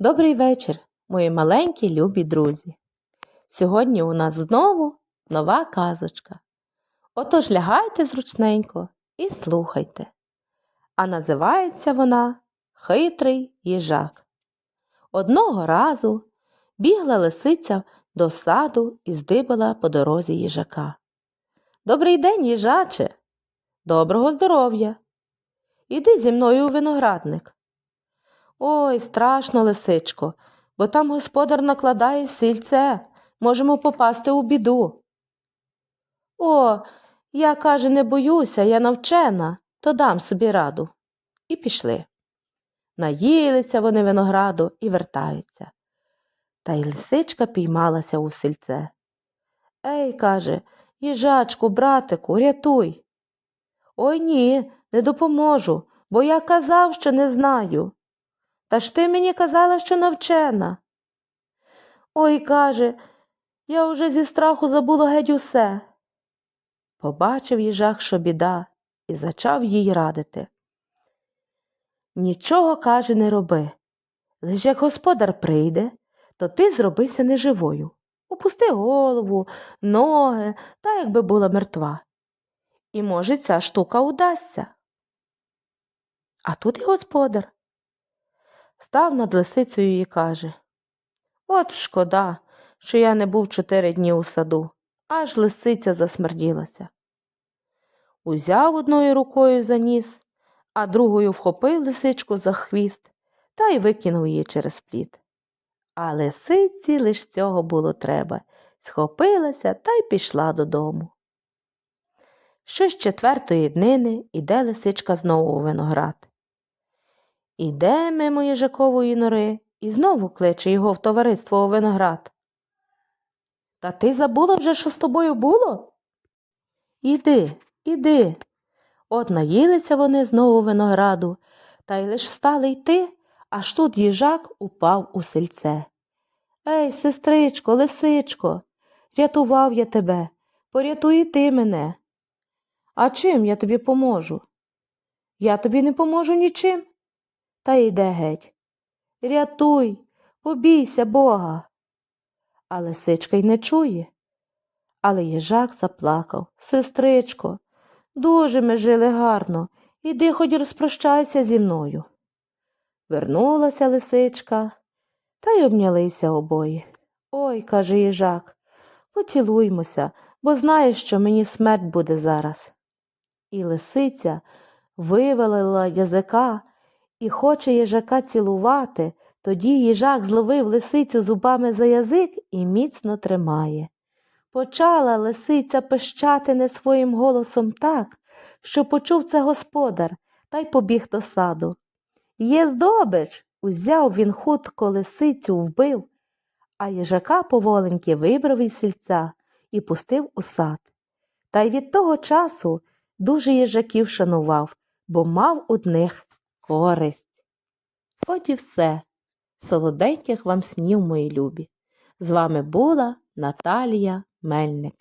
Добрий вечір, мої маленькі любі друзі. Сьогодні у нас знову нова казочка. Отож лягайте зручненько і слухайте. А називається вона Хитрий їжак. Одного разу бігла лисиця до саду і здибала по дорозі їжака. Добрий день, їжаче. Доброго здоров'я. Іди зі мною у виноградник. Ой, страшно, лисичко, бо там господар накладає сильце, можемо попасти у біду. О, я, каже, не боюся, я навчена, то дам собі раду. І пішли. Наїлися вони винограду і вертаються. Та й лисичка піймалася у сильце. Ей, каже, їжачку, братику, рятуй. Ой ні, не допоможу, бо я казав, що не знаю. Та ж ти мені казала, що навчена. Ой, каже, я уже зі страху забула геть усе. Побачив їжак, що біда, і зачав їй радити. Нічого, каже, не роби. Лиш як господар прийде, то ти зробися неживою. Опусти голову, ноги, та якби була мертва. І, може, ця штука удасться. А тут і господар став над лисицею і каже От шкода, що я не був чотири дні у саду, аж лисиця засмерділася. Узяв одною рукою за ніс, а другою вхопив лисичку за хвіст та й викинув її через плід. А лисиці лиш цього було треба, схопилася та й пішла додому. Щось четвертої днини іде лисичка знову у виноград. Іде мимо їжакової нори і знову кличе його в товариство у виноград. Та ти забула вже, що з тобою було? Іди, іди. От наїлися вони знову винограду, та й лиш стали йти, аж тут їжак упав у сельце. Ей, сестричко, лисичко, рятував я тебе, порятуй ти мене. А чим я тобі поможу? Я тобі не поможу нічим та йде геть. Рятуй, побійся Бога. А лисичка й не чує. Але їжак заплакав. Сестричко, дуже ми жили гарно. Іди хоч розпрощайся зі мною. Вернулася лисичка, та й обнялися обоє. Ой, каже їжак, поцілуймося, бо знаєш, що мені смерть буде зараз. І лисиця вивалила язика і хоче їжака цілувати, тоді їжак зловив лисицю зубами за язик і міцно тримає. Почала лисиця пищати не своїм голосом так, що почув це господар та й побіг до саду. Є здобич. Узяв він хутко лисицю вбив, а їжака поволеньки вибрав із сільця і пустив у сад. Та й від того часу дуже їжаків шанував, бо мав одних користь. От і все. Солоденьких вам снів, мої любі. З вами була Наталія Мельник.